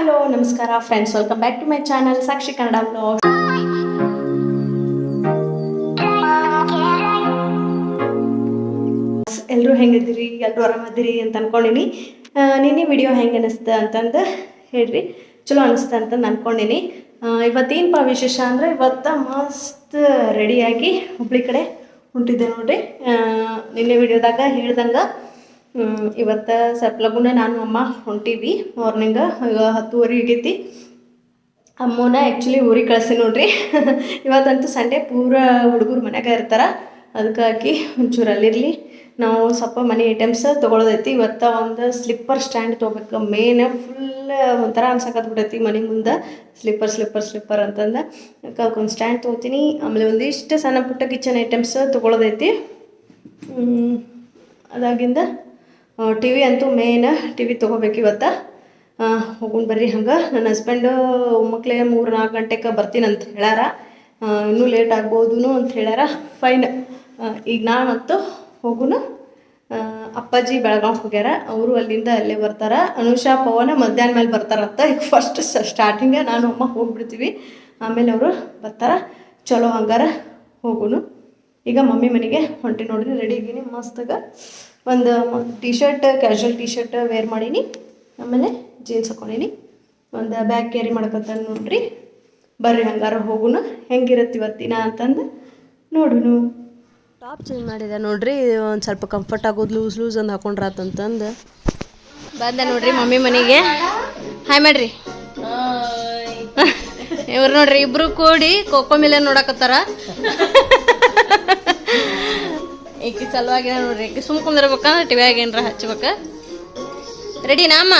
Hello, ನಮಸ್ಕಾರ friends welcome back to my channel Sakshi Kannada blog ಎಲ್ಲರೂ ಹೆಂಗಿದ್ದೀರಿ? ಎಲ್ಲರೂ ಆರಾಮದಿರಿ ಅಂತ ಅನ್ಕೊಂಡಿನಿ. ನಿನ್ನೆ ವಿಡಿಯೋ ಹೆಂಗೆ ಅನಿಸ್ತ ಅಂತಂದು ಹೇಳ್ರಿ. ಚಲೋ ಅನಿಸ್ತ ಅಂತಂದು ಅನ್ಕೊಂಡಿನಿ. ಇವತ್ತೇನಪ್ಪ ವಿಶೇಷ ಅಂದರೆ ಇವತ್ತು ಮಸ್ತ್ ರೆಡಿಯಾಗಿ ಹುಬ್ಳಿ ಕಡೆ ಹೊಂಟಿದ್ದೆ ನೋಡ್ರಿ. ನಿನ್ನೆ ವಿಡಿಯೋದಾಗ ಹೇಳ್ದಂಗೆ ಇವತ್ತು ಸ್ವಲ್ಪ ಲಗುನ ನಾನು ಅಮ್ಮ ಹೊಂಟೀವಿ. ಮಾರ್ನಿಂಗ ಹತ್ತುವರೆ ಆಗೈತಿ. ಅಮ್ಮನ ಆ್ಯಕ್ಚುಲಿ ಊರಿಗೆ ಕಳಿಸಿ ನೋಡ್ರಿ. ಇವತ್ತಂತೂ ಸಂಡೇ ಪೂರ ಹುಡುಗರು ಮನ್ಯಾಗ ಇರ್ತಾರೆ. ಅದಕ್ಕಾಗಿ ಒಂಚೂರು ಅಲ್ಲಿರಲಿ ನಾವು ಸ್ವಲ್ಪ ಮನೆ ಐಟಮ್ಸ್ ತೊಗೊಳೋದೈತಿ. ಇವತ್ತು ಒಂದು ಸ್ಲಿಪ್ಪರ್ ಸ್ಟ್ಯಾಂಡ್ ತೊಗೋಬೇಕು. ಮೇನ್ ಫುಲ್ ಒಂಥರ ಬಿಡೈತಿ ಮನೆ ಮುಂದೆ. ಸ್ಲಿಪ್ಪರ್ ಸ್ಲಿಪ್ಪರ್ ಸ್ಲಿಪ್ಪರ್ ಅಂತಂದು. ಅದಕ್ಕೆ ಒಂದು ಸ್ಟ್ಯಾಂಡ್ ತೊಗೋತೀನಿ. ಆಮೇಲೆ ಒಂದಿಷ್ಟು ಸಣ್ಣ ಪುಟ್ಟ ಕಿಚನ್ ಐಟಮ್ಸ್ ತೊಗೊಳೋದೈತಿ. ಅದಾಗಿಂದ ಟಿ ವಿ ಅಂತೂ ಮೇನ್ ಟಿ ವಿ ತೊಗೋಬೇಕು ಇವತ್ತು. ಹೋಗೋಣ ಬರ್ರಿ ಹಂಗೆ. ನನ್ನ ಹಸ್ಬೆಂಡು ಮಕ್ಕಳೇ ಮೂರು ನಾಲ್ಕು ಗಂಟೆಗೆ ಬರ್ತೀನಂತ ಹೇಳ್ಯಾರ. ಆ, ಇನ್ನೂ ಲೇಟ್ ಆಗ್ಬೋದು ಅಂತ ಹೇಳ್ಯಾರ. ಫೈನ್ ಈಗ ನಾನಂತೂ ಹೋಗುನು. ಅಪ್ಪಾಜಿ ಬೆಳಗಾವ್ ಹೋಗ್ಯಾರ. ಅವರು ಅಲ್ಲಿಂದ ಅಲ್ಲೇ ಬರ್ತಾರೆ. ಅನುಷಾ ಪವನ ಮಧ್ಯಾಹ್ನ ಮೇಲೆ ಬರ್ತಾರಂತ. ಈಗ ಫಸ್ಟ್ ಸ್ಟಾರ್ಟಿಂಗೇ ನಾನು ಅಮ್ಮ ಹೋಗ್ಬಿಡ್ತೀವಿ. ಆಮೇಲೆ ಅವರು ಬರ್ತಾರ. ಚಲೋ ಹಂಗಾರ ಹೋಗುನು. ಈಗ ಮಮ್ಮಿ ಮನೆಗೆ ಹೊಂಟಿ ನೋಡ್ರಿ ರೆಡಿ ಇದ್ದೀನಿ. ಮಸ್ತಾಗ ಒಂದು T shirt casual T shirt wear ಮಾಡೀನಿ. ಆಮೇಲೆ ಜೀನ್ಸ್ ಹಾಕೊಂಡೀನಿ. ಒಂದು ಬ್ಯಾಗ್ ಕ್ಯಾರಿ ಮಾಡ್ಕೊತ ನೋಡ್ರಿ. ಬರ್ರಿ ಹಂಗಾರ ಹೋಗುನ. ಹೆಂಗಿರತ್ತೆ ಇವತ್ತಿನ ಅಂತಂದು ನೋಡುನು. ಟಾಪ್ ಚೇಂಜ್ ಮಾಡಿದೆ ನೋಡ್ರಿ. ಒಂದು ಸ್ವಲ್ಪ ಕಂಫರ್ಟ್ ಆಗೋದು ಲೂಸ್ ಲೂಸ್ ಒಂದು ಹಾಕೊಂಡ್ರಾತಂತಂದು ಬಂದೆ ನೋಡ್ರಿ ಮಮ್ಮಿ ಮನೆಗೆ. ಹಾಯ್ ಮಾಡ್ರಿ. ಇವ್ರು ನೋಡ್ರಿ ಇಬ್ರು ಕೂಡಿ ಕೋಕೋ ಮೇಲೆ ನೋಡಕತ್ತಾರ. ಈಕಿ ಸಲುವಾಗಿ ನೋಡ್ರಿ. ಈಕಿ ಸುಮ್ ಕುಂದಿರ್ಬೇಕಂದ್ರೆ ಟಿವ್ಯಾಗ ಏನ್ರ ಹಚ್ಬೇಕ. ರೆಡಿನಾ ಅಮ್ಮ?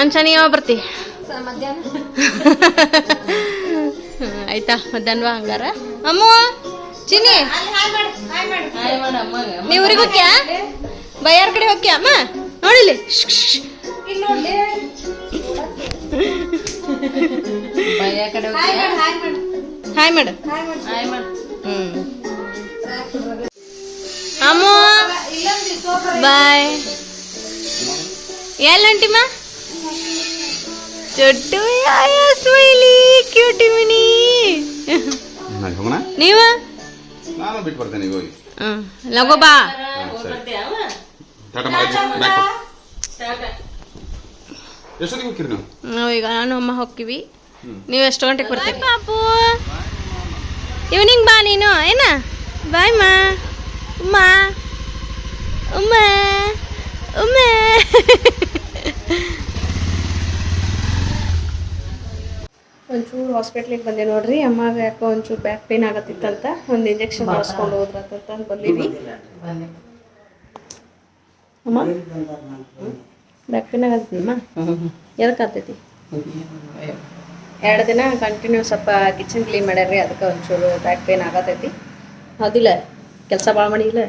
ಅಂಚನಿ ಯಾವ ಬರ್ತಿ? ಆಯ್ತಾ ಮಧ್ಯಾಹ್ನ ಹಂಗಾರ? ಅಮ್ಮ ಚಿನಿ ನೀವು ಊರಿಗೆ ಹೋಗ್ಯಾ? ಬಯ್ಯಾರ ಕಡೆ ಹೋಗ್ಯಾ ಅಮ್ಮ? ನೋಡಿಲಿ ಹಾಯ್ ಮಾಡು ಹ್ಮ್. ಅಮ್ಮ ಬಾಯ್. ಎಲ್ಲಿ ಹೊಂಟಿಮ್ಮ ಚೊಟ್ಟು ಸ್ಮೈಲಿ ಕ್ಯೂಟಿ ಮಿನಿ. ನೀವ? ನಾನು ಬಿಟ್ಟು ಬರ್ತೇನೆ ಈಗ ಹೋಗಿ. ಲಗೋ ಬಾ. ಎಷ್ಟೊತ್ತಿಗೆ ಹೋಗ್ತೀರಿ ನೀವು? ನಾವು ಈಗ ನಾನು ಅಮ್ಮ ಹೋಗ್ತೀವಿ. ನೀವು ಎಷ್ಟು ಗಂಟೆಗೆ ಬರ್ತೀರಿ? ಪಾಪು ಈವ್ನಿಂಗ್ ಬಾ ನೀನು ಏನ? ಬಾಯ್ ಮಾ ಉಮ್ಮ ಉಮ್ಮ ಉಮ್ಮ ಒಂಚೂರು ಹಾಸ್ಪಿಟ್ಲಿಗೆ ಬಂದೆ ನೋಡ್ರಿ. ಅಮ್ಮಾಗ ಯಾಕೋ ಒಂಚೂರು ಬ್ಯಾಕ್ ಪೇನ್ ಆಗತ್ತಿತ್ತಂತ ಒಂದು ಇಂಜೆಕ್ಷನ್ ಮಾಡಿಸ್ಕೊಂಡು ಹೋದ್ರಂತ ಬಂದೀವಿ. ಅಮ್ಮ? ಬ್ಯಾಕ್ ಪೇನ್ ಆಗತ್ತಮ್ಮ ಎದಕ್ಕೆ ಆಗ್ತೈತಿ? ಎರಡು ದಿನ ಕಂಟಿನ್ಯೂ ಸ್ವಲ್ಪ ಕಿಚನ್ ಕ್ಲೀನ್ ಮಾಡ್ಯಾರ್ರಿ. ಅದಕ್ಕೆ ಒಂಚೂರು ಬ್ಯಾಕ್ ಪೇನ್ ಆಗತೈತಿ. ಹೌದಿಲ್ಲ, ಕೆಲಸ ಭಾಳ ಮಾಡಿಲ್ಲ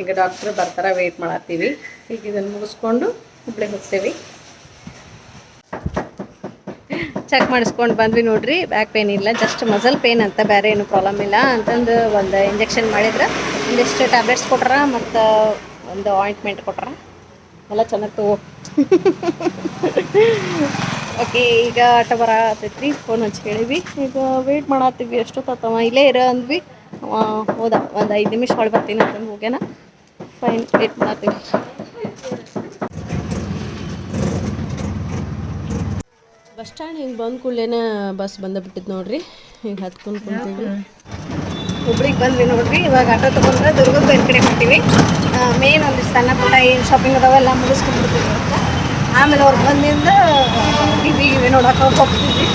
ಈಗ ಡಾಕ್ಟ್ರ್ ಬರ್ತಾರ ವೇಟ್ ಮಾಡತ್ತೀವಿ. ಈಗ ಇದನ್ನು ಮುಗಿಸ್ಕೊಂಡು ಹುಬ್ಳಿಗೆ ಹೋಗ್ತೇವೆ. ಚೆಕ್ ಮಾಡಿಸ್ಕೊಂಡು ಬಂದ್ವಿ ನೋಡ್ರಿ ಬ್ಯಾಕ್ ಪೇನ್ ಇಲ್ಲ ಜಸ್ಟ್ ಮಸಲ್ ಪೇನ್ ಅಂತ ಬೇರೆ ಏನು ಪ್ರಾಬ್ಲಮ್ ಇಲ್ಲ. ಅಂತಂದು ಒಂದು ಇಂಜೆಕ್ಷನ್ ಮಾಡಿದ್ರೆ, ಒಂದಿಷ್ಟು ಟ್ಯಾಬ್ಲೆಟ್ಸ್ ಕೊಟ್ರ ಮತ್ತು ಒಂದು ಆಯಿಂಟ್ಮೆಂಟ್ ಕೊಟ್ರ, ಎಲ್ಲ ಚೆನ್ನಾಗಿ ತಗೋ. ಓಕೆ ಈಗ ಆಟ ಬರತೈತ್ರಿ ಫೋನ್ ಹಚ್ಚಿ ಹೇಳಿವಿ ಈಗ ವೆಯ್ಟ್ ಮಾಡತ್ತೀವಿ ಎಷ್ಟೊತ್ತವ ಇಲ್ಲೇ ಇರ ಅಂದ್ವಿ. ಹೋದ ಒಂದು ಐದು ನಿಮಿಷ ಒಳಗೆ ಬರ್ತೀನಿ ಅಂತಂದು ಹೋಗ್ಯಾನ. ಫೈನ್ ವೇಟ್ ಮಾಡತ್ತೀವಿ. ಬಸ್ ಸ್ಟ್ಯಾಂಡ್ ಹಿಂಗೆ ಬಂದ ಕೂಡಲೇನ ಬಸ್ ಬಂದ ಬಿಟ್ಟಿದ್ ನೋಡ್ರಿ. ಹಿಂಗೆ ಹತ್ಕೊಂಡು ಕುಂತೀವಿ ಹುಬ್ಳಿಗೆ ಬಂದ್ವಿ ನೋಡ್ರಿ ಇವಾಗ ಆಟೋ ತೊಗೊಂಡ್ರೆ ದುರ್ಗದ ಬೇರೆ ಕಡೆ ಬಿಟ್ಟಿವಿ ಮೇನ್ ಒಂದಿಷ್ಟು ಸಣ್ಣ ಪುಟ್ಟ ಏನು ಶಾಪಿಂಗ್ ಅದಾವೆಲ್ಲ ಮುಗಿಸ್ಕೊಂಡ್ಬಿಡ್ತೀವಿ ಆಮೇಲೆ ಅವ್ರು ಬಂದಿಂದ ಇದೀವಿ ನೋಡಕ್ಕ ನೋಡಕ್ಕೆ ಹೋಗ್ತಿದ್ವಿ.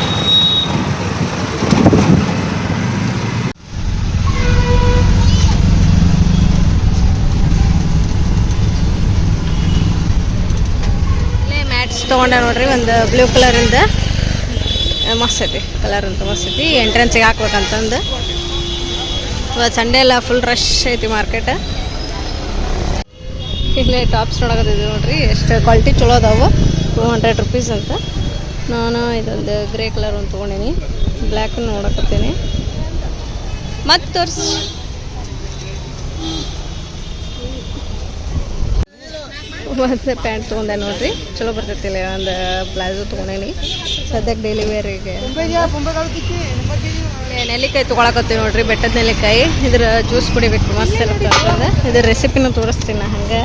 ಮ್ಯಾಟ್ಸ್ ತೊಗೊಂಡೆ ನೋಡ್ರಿ, ಒಂದು ಬ್ಲೂ ಕಲರಿಂದ ಮಸ್ತ್ ಐತಿ ಕಲರ್ ಅಂತ ಮಸ್ತ್ ಐತಿ. ಎಂಟ್ರೆನ್ಸಿಗೆ ಹಾಕ್ಬೇಕಂತಂದು. ಇವತ್ತು ಸಂಡೇ ಎಲ್ಲ ಫುಲ್ ರಶ್ ಐತಿ ಮಾರ್ಕೆಟ್ ಇಲ್ಲೇ ಟಾಪ್ಸ್ ನೋಡಕತ್ತಿದ್ವಿ ನೋಡ್ರಿ. ಎಷ್ಟು ಕ್ವಾಲಿಟಿ ಚಲೋ ಅದಾವು. ಟೂ ಹಂಡ್ರೆಡ್ ರುಪೀಸ್ ಅಂತ. ನಾನು ಇದೊಂದು ಗ್ರೇ ಕಲರ್ ಒಂದು ತೊಗೊಂಡೀನಿ. ಬ್ಲ್ಯಾಕ್ ನೋಡಕತ್ತೀನಿ. ಮತ್ತೆ ತೋರಿಸಿ. ಮತ್ತು ಪ್ಯಾಂಟ್ ತೊಗೊಂಡೆ ನೋಡ್ರಿ. ಚಲೋ ಬರ್ತೈತಿಲ್ಲ ಒಂದು ಪ್ಲಾಜೋ ತೊಗೊಂಡೇನಿ. ಸದ್ಯಕ್ಕೆ ಡೈಲಿ ವೇರಿಗೆ ನೆಲ್ಲಿಕಾಯಿ ತೊಗೊಳಕತ್ತೀವಿ ನೋಡ್ರಿ ಬೆಟ್ಟದ ನೆಲ್ಲಿಕಾಯಿ. ಇದ್ರ ಜ್ಯೂಸ್ ಕುಡಿಬೇಕು ಮಸ್ತ್ ಇರುತ್ತೆ ಅಂತಂದು ಇದ್ರ ರೆಸಿಪಿನೂ ತೋರಿಸ್ತೀನಿ ನಾ ಹಂಗೆ.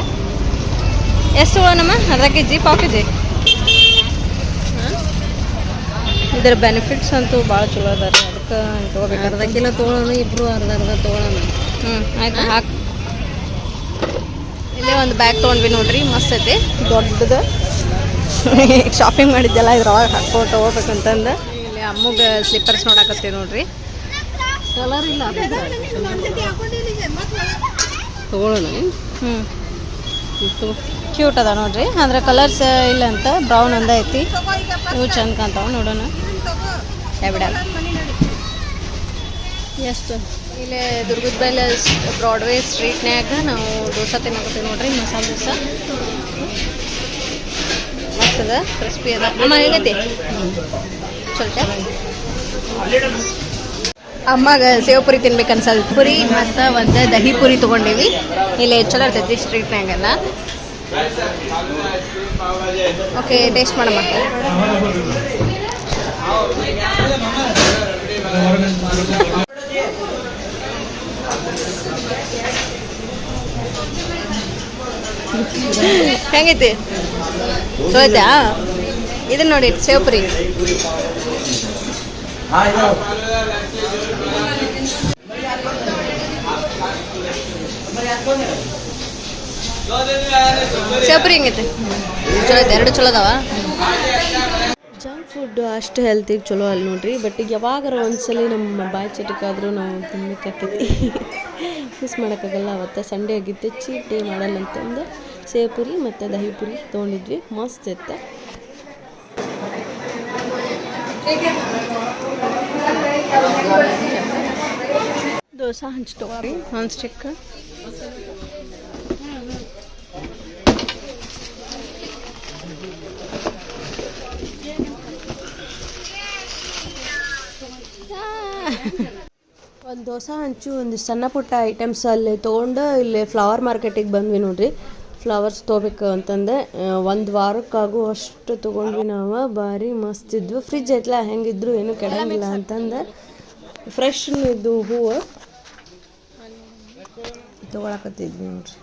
ಎಷ್ಟು ನಮ್ಮ ಅರ್ಧ ಕೆ ಜಿ ಪಾವ್ ಕೆ ಜಿ ಇದ್ರ ಬೆನಿಫಿಟ್ಸ್ ಅಂತೂ ಭಾಳ ಚಲೋ ಅದ ರೀ ಅದಕ್ಕೆ ತೊಗೋಬೇಕು. ಅರ್ಧ ಕಿಲೋ ತೊಗೊಳೋಣ ಇಬ್ರು ಅರ್ಧ ಅರ್ಧ ತೊಗೊಳೋಣ ಹ್ಞೂ ಆಯ್ತು ಹಾಕಿ. ಇಲ್ಲೇ ಒಂದು ಬ್ಯಾಗ್ ತೊಗೊಂಡ್ವಿ ನೋಡ್ರಿ ಮಸ್ತ್ ಐತಿ. ದೊಡ್ಡದು. ಶಾಪಿಂಗ್ ಮಾಡಿದ್ದೆಲ್ಲ ಇದ್ರೊಳಗೆ ಹಾಕ್ಕೊಂಡು ತೊಗೋಬೇಕಂತಂದು. ಅಮ್ಮಗೆ ಸ್ಲಿಪ್ಪರ್ಸ್ ನೋಡಕತ್ತೀವಿ ನೋಡ್ರಿ. ಕಲರ್ ಇಲ್ಲ ತಗೊಳ್ಳೋಣ ಹ್ಞೂ ಕ್ಯೂಟ್ ಅದ ನೋಡ್ರಿ. ಅಂದ್ರೆ ಕಲರ್ಸ್ ಇಲ್ಲ ಅಂತ ಬ್ರೌನ್ ಅಂದ ಐತಿ. ಇವು ಚಂದ ಕಾಣ್ತಾವ ನೋಡೋಣ. ಬಿಡಲ್ಲ ಎಷ್ಟು ಇಲ್ಲೇ ದುರ್ಗದ ಬೈಲ ಬ್ರಾಡ್ವೇ ಸ್ಟ್ರೀಟ್ನ್ಯಾಗ ನಾವು ದೋಸೆ ತಿನ್ನಕತ್ತೀವಿ ನೋಡ್ರಿ ಮಸಾಲೆ ದೋಸೆ. ಮಸ್ತದ ಕ್ರಿಸ್ಪಿ ಅದ. ಅಮ್ಮ ಹೇಗೈತಿ? ಸ್ವಲ್ಪ ಅಮ್ಮಗೆ ಸೇವ್ ಪುರಿ ತಿನ್ಬೇಕು ಅನ್ಸಲ್. ಪುರಿ ಮತ್ತು ಒಂದು ದಹಿ ಪುರಿ ತಗೊಂಡಿವಿ. ಇಲ್ಲಿ ಚಲೋ ಇರ್ತೈತಿ ಸ್ಟ್ರೀಟ್ನಾಗೆಲ್ಲ ಓಕೆ ಟೇಸ್ಟ್ ಮಾಡಮ್ಮ. ಹೆಂಗೈತಿ? ಐತಾ ಇದನ್ನ ನೋಡಿ, ಸೇವಪುರಿ. ಸೇವ್ಪುರಿ ಹೆಂಗೈತಿ? ಚಲೋ ಐತೆ, ಎರಡು ಚಲೋ ಅದಾವ. ಜಂಕ್ ಫುಡ್ ಅಷ್ಟು ಹೆಲ್ತಿಗೆ ಚಲೋ ಅಲ್ಲ ನೋಡ್ರಿ ಬಟ್ ಯಾವಾಗಾರ ಒಂದ್ಸಲಿ ನಮ್ಮ ಬಾಯಿ ಚಟಕ್ಕಾದರೂ ನಾವು ತಿನ್ಬೇಕಾಕೈತಿ ಮಿಸ್ ಮಾಡೋಕ್ಕಾಗಲ್ಲ, ಅವತ್ತು ಸಂಡೇ ಆಗಿತ್ತು ಚೀಟಿ ಮಾಡಲ್ಲ ಅಂತಂದು ಸೇವ್ ಪುರಿ ಮತ್ತು ದಹಿ ಪುರಿ ತೊಗೊಂಡಿದ್ವಿ. ಮಸ್ತ್ ಇತ್ತು. ದೋಸೆ ಹಂಚಿ ತಗೋರಿ ನಾನ್ ಸ್ಟಿಕ್ ಒಂದು ದೋಸೆ ಹಂಚು, ಒಂದು ಸಣ್ಣ ಪುಟ್ಟ ಐಟಮ್ಸ್ ಅಲ್ಲಿ ತೊಗೊಂಡು ಇಲ್ಲಿ ಫ್ಲವರ್ ಮಾರ್ಕೆಟಿಗೆ ಬಂದ್ವಿ ನೋಡ್ರಿ. ಫ್ಲವರ್ಸ್ ತೊಗೋಬೇಕು ಅಂತಂದೆ. ಒಂದು ವಾರಕ್ಕಾಗೋ ಅಷ್ಟು ತೊಗೊಂಡ್ವಿ ನಾವು. ಭಾರಿ ಮಸ್ತ್ ಇದ್ವು. ಫ್ರಿಜ್ ಐತ್ಲ, ಹೆಂಗಿದ್ರು ಏನು ಕೆಡಂಗಿಲ್ಲ ಅಂತಂದು. ಫ್ರೆಶ್ ಇದ್ದು ಹೂವು. ತೊಗೊಳಕತ್ತಿದ್ವಿ ನೋಡ್ರಿ.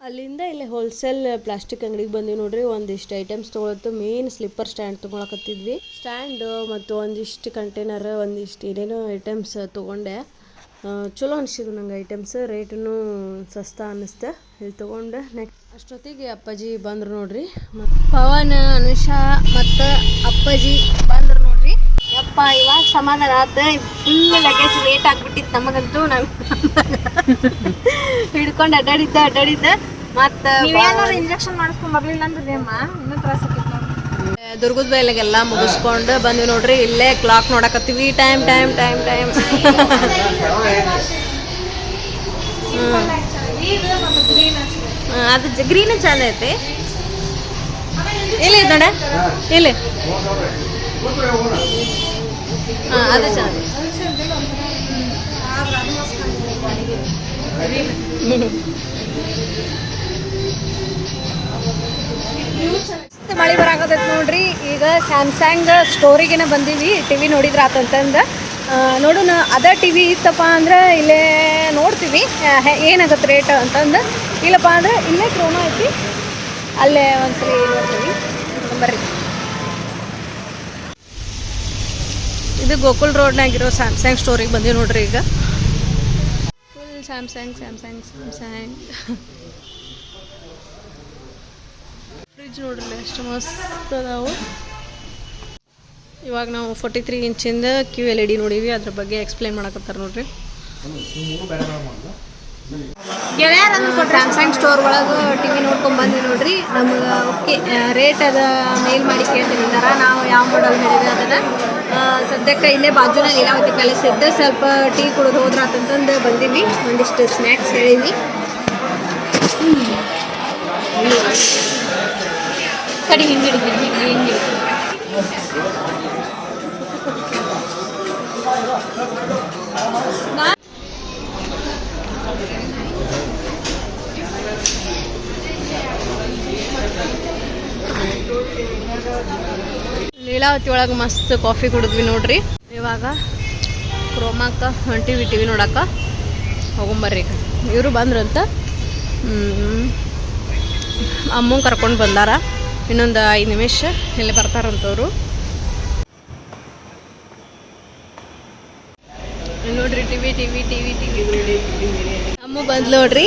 ಅಲ್ಲಿಂದ ಇಲ್ಲಿ ಹೋಲ್ಸೇಲ್ ಪ್ಲಾಸ್ಟಿಕ್ ಅಂಗಡಿಗೆ ಬಂದೀವಿ ನೋಡ್ರಿ. ಒಂದಿಷ್ಟು ಐಟಮ್ಸ್ ತೊಗೊಳತ್ತು. ಮೇನ್ ಸ್ಲಿಪ್ಪರ್ ಸ್ಟ್ಯಾಂಡ್ ತೊಗೊಳಕತ್ತಿದ್ವಿ. ಸ್ಟ್ಯಾಂಡ್ ಮತ್ತು ಒಂದಿಷ್ಟು ಕಂಟೈನರ್ ಒಂದಿಷ್ಟು ಏನೇನೋ ಐಟಮ್ಸ್ ತೊಗೊಂಡೆ. ಚಲೋ ಅನಿಸಿದ್ವು ನಂಗೆ ಐಟಮ್ಸ್ ರೇಟೂ ಸಸ್ತ ಅನ್ನಿಸ್ತೆ. ಇಲ್ಲಿ ತೊಗೊಂಡೆ. ನೆಕ್ಸ್ಟ್ ಅಷ್ಟೊತ್ತಿಗೆ ಅಪ್ಪಾಜಿ ಬಂದರು ನೋಡ್ರಿ. ಪವನ್ ಅನುಷಾ ಮತ್ತು ಅಪ್ಪಾಜಿ ಬಂದರು ನೋಡ್ರಿ. ಯಪ್ಪ ಇವಾಗ ಸಮಾಧಾನ ಆತ ಫುಲ್ ಲಗೇಜ್ ಲೇಟ್ ಆಗಿಬಿಟ್ಟಿತ್ತು ನಮಗಂತೂ. ನಾವು ಹಿಡ್ಕೊಂಡು ಅಡ್ಡಾಡಿದ್ದೆ ಅಡ್ಡಾಡಿದ್ದೆ. ಮತ್ತು ಇಂಜೆಕ್ಷನ್ ಮಾಡಿಸ್ಕೊಂಡ್ ಬರ್ಲಿಲ್ಲ ಅಂದ್ರೆ ಇನ್ನೂ ತ್ರಾಸ ದುರ್ಗದ ಬೈಲಿಗೆಲ್ಲ ಮುಗಿಸ್ಕೊಂಡು ಬಂದ್ವಿ ನೋಡ್ರಿ, ಇಲ್ಲೇ ಕ್ಲಾಕ್ ನೋಡಕತ್ತೀವಿ. ಟೈಮ್ ಟೈಮ್ ಟೈಮ್ ಟೈಮ್ ಅದು ಗ್ರೀನ್ ಚಂದ ಐತಿ. ಇಲ್ಲಿ ನೋಡ? ಇಲ್ಲಿ ಅದು ಚಂದ ಮಳೆ ಬರಾಕತೈತಿ ನೋಡ್ರಿ. ಈಗ ಸ್ಯಾಮ್ಸಂಗ್ ಸ್ಟೋರಿಗೆನ ಬಂದೀವಿ. ಟಿ ವಿ ನೋಡಿದ್ರ ಆತಂತಂದು ನೋಡೋಣ ಅದ ಟಿ ವಿ ಇತ್ತಪ್ಪ ಅಂದ್ರೆ ಇಲ್ಲೇ ನೋಡ್ತೀವಿ. ಏನಾಗತ್ತೆ ರೇಟ್ ಅಂತಂದು. ಇಲ್ಲಪ್ಪ ಅಂದ್ರೆ ಇಲ್ಲೇ ಕ್ರೋನೋ ಐತಿ. ಅಲ್ಲೇ ಒಂದ್ಸಲಿ ನೋಡ್ತೀವಿ. ಬರ್ರಿ. ಇದು ಗೋಕುಲ್ ರೋಡ್ನಾಗಿರೋ ಸ್ಯಾಮ್ಸಂಗ್ ಸ್ಟೋರಿಗೆ ಬಂದೀವಿ ನೋಡ್ರಿ ಈಗ. Full Samsung Samsung Samsung fridge ನೋಡ್ರಿ ಎಷ್ಟು ಮಸ್ತ್ ಅದಾವು. ಇವಾಗ ನಾವು ಫೋರ್ಟಿ ತ್ರೀ ಇಂಚಿಂದ ಕ್ಯೂ ಎಲ್ ಇ ಡಿ ನೋಡೀವಿ, ಅದ್ರ ಬಗ್ಗೆ ಎಕ್ಸ್ಪ್ಲೈನ್ ಮಾಡಕತ್ತಾರ ನೋಡ್ರಿ. ಸ್ಯಾಮ್ಸಂಗ್ ಸ್ಟೋರ್ ಒಳಗೆ ಟಿ ವಿ ನೋಡ್ಕೊಂಡ್ ಬಂದ್ವಿ ನೋಡ್ರಿ. ನಮ್ಗೆ ಓಕೆ ರೇಟ್ ಅದ ಮೇಲ್ ಮಾಡಿ ಕೇಳ್ತಿದ್ದಾರ ನಾವು ಯಾವ ಮಾಡಲ್ ಹೇಳಿದ್ರೆ ಅದನ್ನ. ಸದ್ಯಕ್ಕೆ ಇಲ್ಲೇ ಬಾಜುನ ನಾನು ಪ್ಯಾಲೇಸ್ ಇದ್ದ ಸ್ವಲ್ಪ ಟೀ ಕುಡಿದು ಹೋದ್ರ ಅಂತಂದು ಬಂದೀವಿ. ಒಂದಿಷ್ಟು ಸ್ನ್ಯಾಕ್ಸ್ ಹೇಳಿವಿ ಕಡಿ ಹಿಂಗೆ ಲೀಲಾವತಿ ಒಳಗೆ ಮಸ್ತ್ ಕಾಫಿ ಕುಡಿದ್ವಿ ನೋಡ್ರಿ. ಇವಾಗ ಕ್ರೋಮಾಕ ಹೊಂಟಿವಿ ಟಿ ವಿ ನೋಡಕ್ಕೆ ಹೋಗೊಂಬರ್ರಿ ಇವರು ಬಂದ್ರಂತ? ಅಮ್ಮ ಕರ್ಕೊಂಡು ಬಂದಾರ. ಇನ್ನೊಂದು ಐದು ನಿಮಿಷ ಇಲ್ಲಿ ಬರ್ತಾರಂತವ್ರು. ನೋಡ್ರಿ ಟಿವಿ ಟಿವಿ ಟಿವಿ ಟಿವಿ ಅಮ್ಮ ಬಂದ್ ನೋಡ್ರಿ.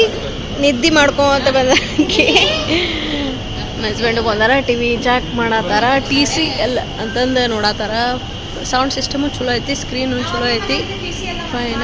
ನಿದ್ದೆ ಮಾಡ್ಕೊಂತ ಬಂದಾಕಿ ಹಸ್ಬೆಂಡ್ ಬಂದಾರ ಟಿವಿ ಜಾಕ್ ಮಾಡತ್ತಾರ ಟಿ ಸಿ ಎಲ್ಲ ಅಂತಂದು ನೋಡತ್ತಾರ ಸೌಂಡ್ ಸಿಸ್ಟಮು ಚಲೋ ಐತಿ ಸ್ಕ್ರೀನು ಚಲೋ ಐತಿ. ಫೈನ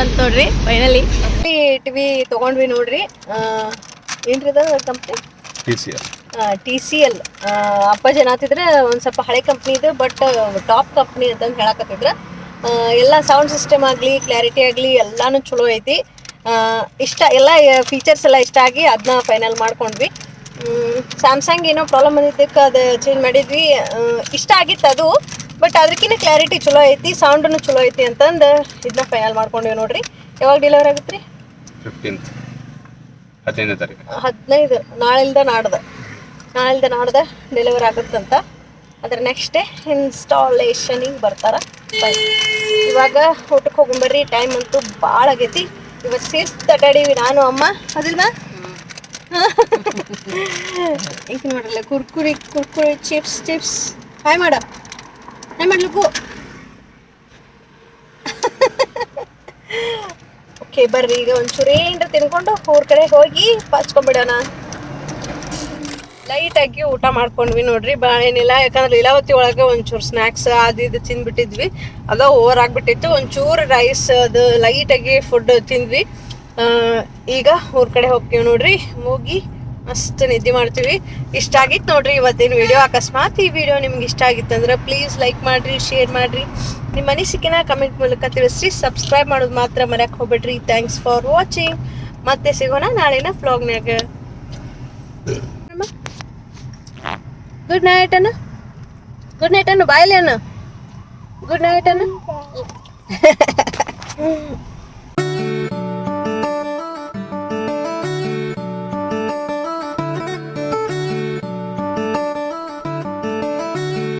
ಬಂತು ನೋಡ್ರಿ ಫೈನಲಿ ಟಿವಿ ತಗೊಂಡ್ವಿ ನೋಡ್ರಿ. ಆ, ಏನ್ರಿ ಅದ ಕಂಪ್ನಿ ಟಿ ಸಿ ಎಲ್ ಅಪ್ಪ ಜನ ಅಪ್ಪಾಜಿ ಏನಾತಿದ್ರೆ ಒಂದು ಸ್ವಲ್ಪ ಹಳೆ ಕಂಪ್ನಿ ಇದೆ ಬಟ್ ಟಾಪ್ ಕಂಪ್ನಿ ಅಂತಂದು ಹೇಳಕತ್ತಿದ್ರ. ಎಲ್ಲ ಸೌಂಡ್ ಸಿಸ್ಟಮ್ ಆಗಲಿ ಕ್ಲಾರಿಟಿ ಆಗಲಿ ಎಲ್ಲಾನು ಚಲೋ ಐತಿ. ಇಷ್ಟ ಎಲ್ಲ ಫೀಚರ್ಸ್ ಎಲ್ಲ ಇಷ್ಟ ಆಗಿ ಅದನ್ನ ಫೈನಲ್ ಮಾಡ್ಕೊಂಡ್ವಿ. ಸ್ಯಾಮ್ಸಂಗ್ ಏನೋ ಪ್ರಾಬ್ಲಮ್ ಬಂದಿದ್ದಕ್ಕೆ ಅದು ಚೇಂಜ್ ಮಾಡಿದ್ವಿ. ಇಷ್ಟ ಆಗಿತ್ತು ಅದು. ಬಟ್ ಅದಕ್ಕಿಂತ ಕ್ಲಾರಿಟಿ ಚಲೋ ಐತಿ ಸೌಂಡನ್ನು ಚಲೋ ಐತಿ ಅಂತಂದು ಇದನ್ನ ಫೈನಲ್ ಮಾಡ್ಕೊಂಡೆ ನೋಡ್ರಿ. ಯಾವಾಗ ಡೆಲಿವರ್ ಆಗುತ್ತೆ ರೀ ಫಿಫ್ಟೀನ್ತ್ ಹದಿನೈದನೇ ತಾರೀಕು. ಹದಿನೈದು ನಾಳೆಯಿಂದ ನಾಡ್ದ. ನಾಳೆಯಿಂದ ನಾಡ್ದ ಡೆಲಿವರ್ ಆಗುತ್ತಂತ. ಅದ್ರ ನೆಕ್ಸ್ಟ್ ಡೇ ಇನ್ಸ್ಟಾಲೇಷನಿಗೆ ಬರ್ತಾರ. Bye. ಇವಾಗ ಊಟಕ್ಕೆ ಹೋಗ್ಬರ್ರಿ ಟೈಮ್ ಅಂತೂ ಭಾಳ ಆಗೈತಿ. ಇವತ್ತು ಸೇರ್ಸ್ ಅಡ್ಡಾಡೀವಿ ನಾನು ಅಮ್ಮ. ಅದಿಲ್ಲ ಈಗ ನೋಡ್ರಲ್ಲ Kurkure Kurkure chips chips hi ಮಾಡ ಹಾಯ್ ಮಾಡ್ಲಿಕ್ಕೂ ಓಕೆ ಬರ್ರಿ, ಈಗ ಒಂಚೂರು ಏನ್ರ ತಿನ್ಕೊಂಡು ಊರ್ ಕಡೆ ಹೋಗಿ ಪಾಚ್ಕೊಂಡ್ಬಿಡೋಣ ಲೈಟಾಗಿ ಊಟ ಮಾಡ್ಕೊಂಡ್ವಿ ನೋಡ್ರಿ ಏನಿಲ್ಲ ಯಾಕಂದ್ರೆ ಲೀಲಾವತಿ ಒಳಗೆ ಒಂಚೂರು ಸ್ನ್ಯಾಕ್ಸ್ ಅದು ಇದು ತಿಂದ್ಬಿಟ್ಟಿದ್ವಿ. ಅದ ಓವರ್ ಆಗ್ಬಿಟ್ಟಿತ್ತು. ಒಂಚೂರು ರೈಸ್ ಅದು ಲೈಟಾಗಿ ಫುಡ್ ತಿಂದ್ವಿ. ಈಗ ಊರ್ ಕಡೆ ಹೋಗ್ತೀವಿ ನೋಡ್ರಿ ಹೋಗಿ ಮಸ್ತ್ ನಿದ್ದೆ ಮಾಡ್ತೀವಿ. ಇಷ್ಟ ಆಗಿತ್ತು ನೋಡ್ರಿ ಇವತ್ತಿನ ವಿಡಿಯೋ ಅಕಸ್ಮಾತ್ ಈ ವಿಡಿಯೋ ನಿಮ್ಗೆ ಇಷ್ಟ ಆಗಿತ್ತಂದ್ರೆ ಪ್ಲೀಸ್ ಲೈಕ್ ಮಾಡ್ರಿ ಶೇರ್ ಮಾಡ್ರಿ. ನಿಮ್ಮ ಅನಿಸಿಕೆನ ಕಮೆಂಟ್ ಮೂಲಕ ತಿಳಿಸ್ರಿ. ಸಬ್ಸ್ಕ್ರೈಬ್ ಮಾಡೋದು ಮಾತ್ರ ಮರೆಯಕ್ಕೆ ಹೋಗ್ಬೇಡ್ರಿ. ಥ್ಯಾಂಕ್ಸ್ ಫಾರ್ ವಾಚಿಂಗ್ ಮತ್ತೆ ಸಿಗೋಣ ನಾಳಿನ ವ್ಲಾಗ್ನ್ಯಾಗ ಗುಡ್ ನೈಟ್ ಅಣ್ಣ. ಗುಡ್ ನೈಟ್ ಅಣ್ಣ. ಬಾಯ್ಲಿ ಅನ್ನ ಗುಡ್ ನೈಟ್ ಅನ್ನ